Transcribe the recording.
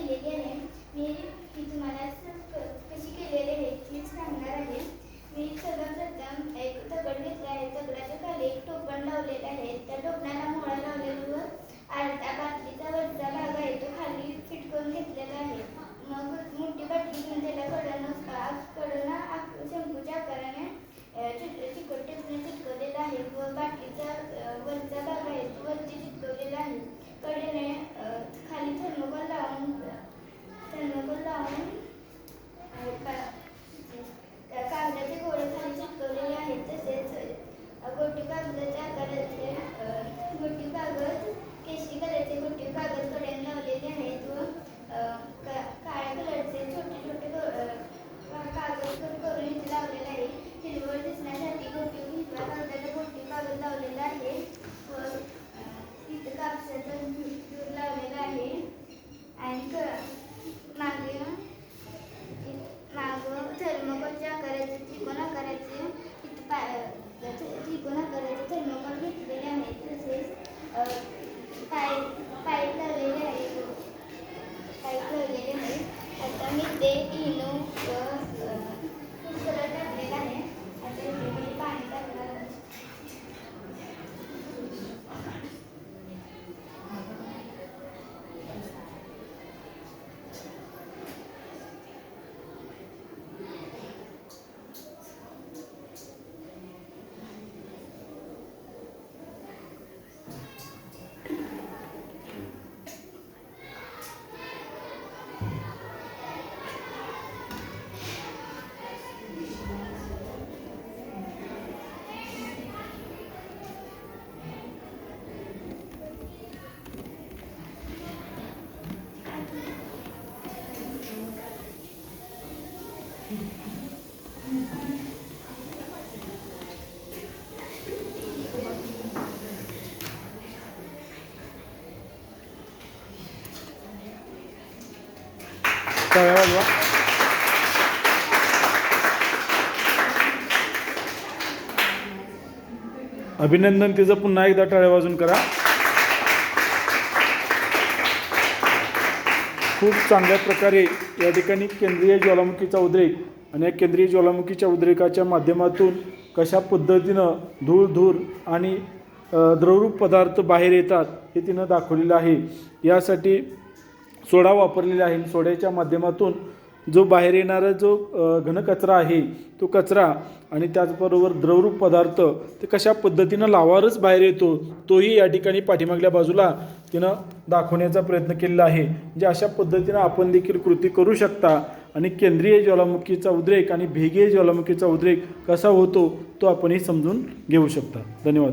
मी ती तुम्हाला कशी केलेली आहे तीच सांगणार आहे. मी सर्वप्रथम एक दगड घेतला आहे. दगडाच्या खाली एक टोपण लावलेलं आहे. त्या टोपणाला Thank mm -hmm. you. टाळ्या वाजवा अभिनंदन तिचं पुन्हा एकदा टाळ्या वाजून करा. खूप चांगल्या प्रकारे या ठिकाणी केंद्रीय ज्वालामुखीचा उद्रेक आणि या केंद्रीय ज्वालामुखीच्या उद्रेकाच्या माध्यमातून कशा पद्धतीनं धूळ धूर आणि द्रवरूप पदार्थ बाहेर येतात हे तिनं दाखवलेलं आहे. यासाठी सोडा वापरलेला आहे. सोड्याच्या माध्यमातून जो बाहेर येणारा जो घनकचरा आहे तो कचरा आणि त्याचबरोबर द्रवरूप पदार्थ ते कशा पद्धतीनं लावारच बाहेर येतो तोही या ठिकाणी पाठीमागल्या बाजूला तिनं दाखवण्याचा प्रयत्न केलेला आहे. म्हणजे अशा पद्धतीनं आपण देखील कृती करू शकता. आणि केंद्रीय ज्वालामुखीचा उद्रेक आणि भेगीय ज्वालामुखीचा उद्रेक कसा होतो तो आपणही समजून घेऊ शकता. धन्यवाद.